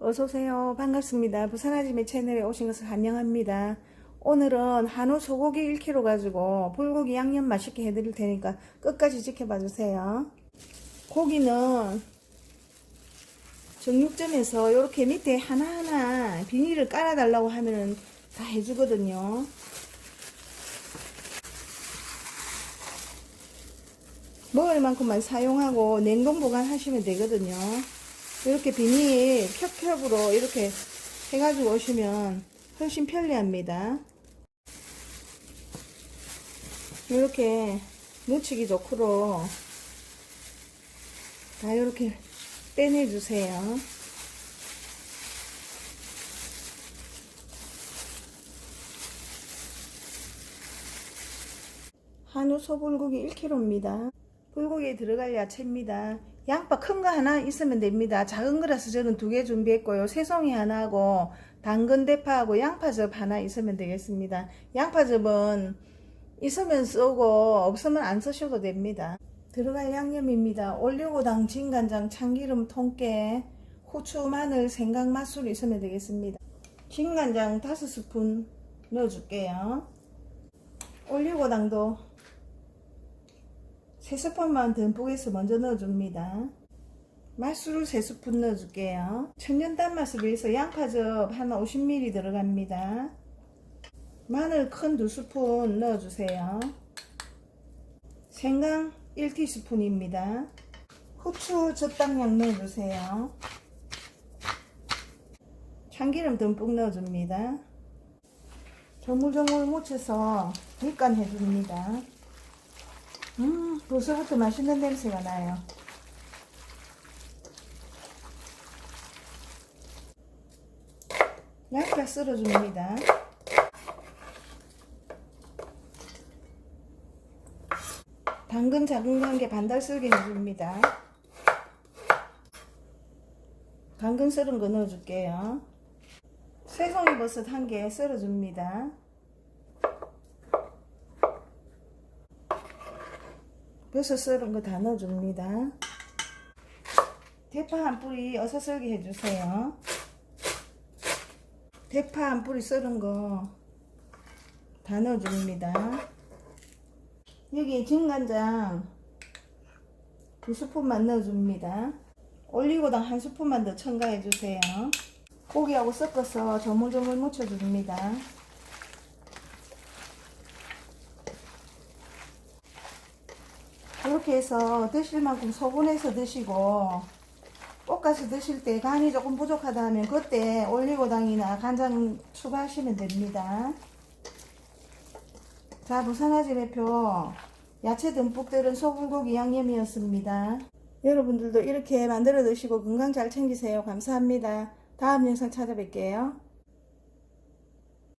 어서오세요. 반갑습니다. 부산아지매 채널에 오신 것을 환영합니다. 오늘은 한우 소고기 1kg 가지고 불고기 양념 맛있게 해드릴 테니까 끝까지 지켜봐 주세요. 고기는 정육점에서 이렇게 밑에 하나하나 비닐을 깔아달라고 하면 다 해주거든요. 먹을 만큼만 사용하고 냉동 보관하시면 되거든요. 이렇게 비닐 겹겹으로 이렇게 해가지고 오시면 훨씬 편리합니다. 이렇게 묻히기 좋도록 다 이렇게 빼내주세요. 한우 소불고기 1kg입니다. 불고기에 들어갈 야채입니다. 양파 큰 거 하나 있으면 됩니다. 작은 거라서 저는 두 개 준비했고요. 새송이 하나하고 당근 대파하고 양파즙 하나 있으면 되겠습니다. 양파즙은 있으면 쓰고 없으면 안 쓰셔도 됩니다. 들어갈 양념입니다. 올리고당, 진간장, 참기름, 통깨, 후추, 마늘, 생강, 맛술 있으면 되겠습니다. 진간장 5스푼 넣어줄게요. 올리고당도 3스푼만 듬뿍 해서 먼저 넣어줍니다. 맛술을 3스푼 넣어줄게요. 천연 단맛을 위해서 양파즙 한 50ml 들어갑니다. 마늘 큰 2스푼 넣어주세요. 생강 1티스푼입니다. 후추 적당량 넣어주세요. 참기름 듬뿍 넣어줍니다. 조물조물 묻혀서 밑간 해줍니다. 음, 벌써부터 맛있는 냄새가 나요. 얇게 썰어줍니다. 당근 작은 한개 반달 썰기 해줍니다. 당근 썰은 거 넣어줄게요. 새송이 버섯 한 개 썰어줍니다. 버섯 썰은 거 다 넣어줍니다. 대파 한 뿌리 어서 썰기 해주세요. 대파 한 뿌리 썰은 거 다 넣어줍니다. 여기 진간장 두 스푼만 넣어줍니다. 올리고당 한 스푼만 더 첨가해주세요. 고기하고 섞어서 조물조물 묻혀줍니다. 이렇게 해서 드실 만큼 소분해서 드시고 볶아서 드실 때 간이 조금 부족하다 하면 그때 올리고당이나 간장 추가하시면 됩니다. 자, 부산아지 대표 야채 듬뿍 들은 소불고기 양념이었습니다. 여러분들도 이렇게 만들어 드시고 건강 잘 챙기세요. 감사합니다. 다음 영상 찾아뵐게요.